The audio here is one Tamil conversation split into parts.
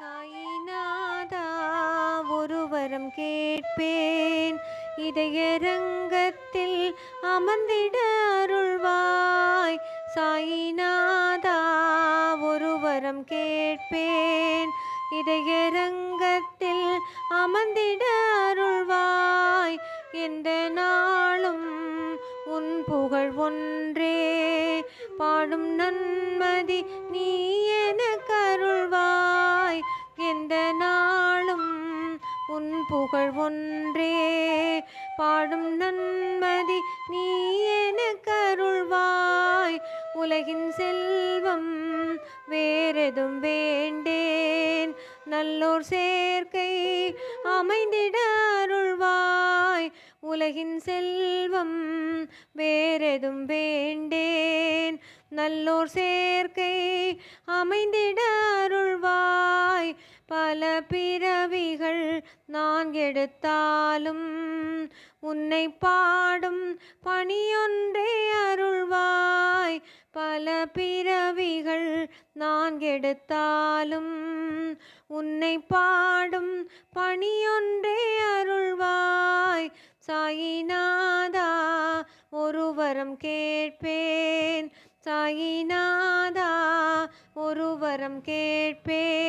சாயிநாதா ஒருவரம் கேட்பேன். இதயரங்கத்தில் அமர்ந்திட அருள்வாய். சாயிநாதா ஒருவரம் கேட்பேன். இதயரங்கத்தில் அமர்ந்திட அருள்வாய். எந்த நாளும் உன் புகழ் ஒன்றே. பாடும் நன்மதி நீ புகழ் ஒன்றே பாடும் நன்மதி நீ என கருள்வாய் உலகின் செல்வம் வேறெதும் வேண்டேன். நல்லோர் சேர்க்கை அமைந்திட அருள்வாய். உலகின் செல்வம் வேறெதும் வேண்டேன். நல்லோர் சேர்க்கை அமைந்திட அருள்வாய். பல பிறவி நான் எடுத்தாலும் உன்னை பாடும் பணியொன்றே அருள்வாய். பல பிறவிகள் நான் எடுத்தாலும் உன்னை பாடும் பணியொன்றே அருள்வாய். சாயிநாதா ஒருவரம் கேட்பேன். சாயிநாதா ஒருவரம் கேட்பேன்.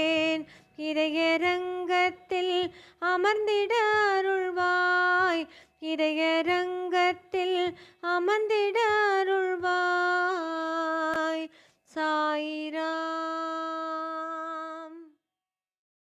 இதயரங்கத்தில் அமர்ந்திட அருள்வாய். இதயரங்கத்தில் அமர்ந்திட அருள்வாய்.